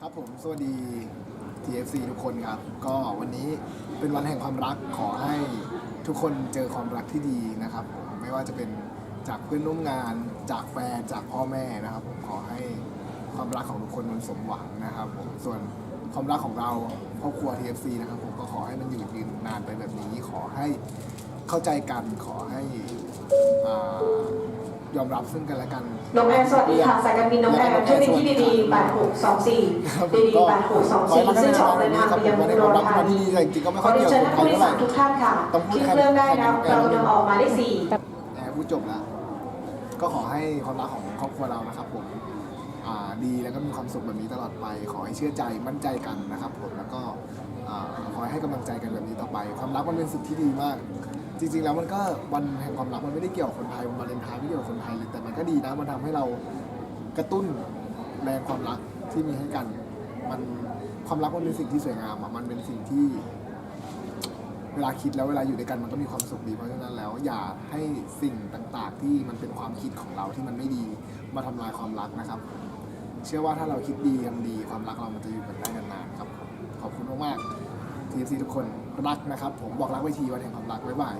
ครับผม สวัสดี TFC ทุกคนครับ ก็วันนี้เป็นวันแห่งความรักขอให้ทุกคนเจอความรักที่ดีนะครับผมไม่ว่าจะเป็นจากเพื่อนร่วมงานจากแฟนจากพ่อแม่นะครับผมขอให้ความรักของทุกคนมันสมหวังนะครับผมส่วนความรักของเราครอบครัว TFC นะครับผมก็ขอให้มันอยู่ยืนนานไปแบบนี้ ขอให้เข้าใจกันขอให้อ่า ยอมรับซึ่งกันและกัน น้องแอนสวัสดีค่ะสายการบินน้องแอนเที่ยวบินที่ดีดี8624 ดีดี8624ซึ่งจะออกเดินทางไปยังอุดรธานีจริงๆก็ไม่ขค่ออยเรียเกี่นยวเชิญกับท่านใครผู้โดยเท่าไหร่สารทุกท่านค่ะต้องพูดขึ้นแค่เครื่องได้นะแค่เรานั้นนำออกมาได้สี่แอบพูดจบแล้ว ก็ขอให้ความรักของครอบครัวเรานะครับผมอ่าดีแล้วก็มีความสุขแบบนี้ตลอดไป ขอให้เชื่อใจมั่นใจกันนะครับผมแล้วก็อ่าขอให้กำลังใจกันแบบนี้ต่อไป ความรักมันเป็นสิ่งที่ดีมาก จริง ๆ แล้วมันก็วันแห่งความรักมันไม่ได้เกี่ยวกับคนไทยวันวาเลนไทน์ไม่เกี่ยวกับคนไทยเลยแต่มันก็ดีนะมันทำให้เรากระตุ้นแรงความรักที่มีให้กัน มันความรักมันเป็นสิ่งที่สวยงามอะมันเป็นสิ่งที่ เวลาคิดแล้วเวลาอยู่ด้วยกันมันก็มีความสุขดีเพราะฉะนั้นแล้ว อย่าให้สิ่งต่างๆ ที่มันเป็นความคิดของเราที่มันไม่ดีมาทำลายความรักนะครับ เชื่อว่าถ้าเราคิดดีทำดีความรักเรามันจะอยู่กันได้นานๆครับขอบคุณมากๆ ทีซีทุกคนรักนะครับ ผมบอกรักไว้ทีวันแห่งความรักบ๊ายบาย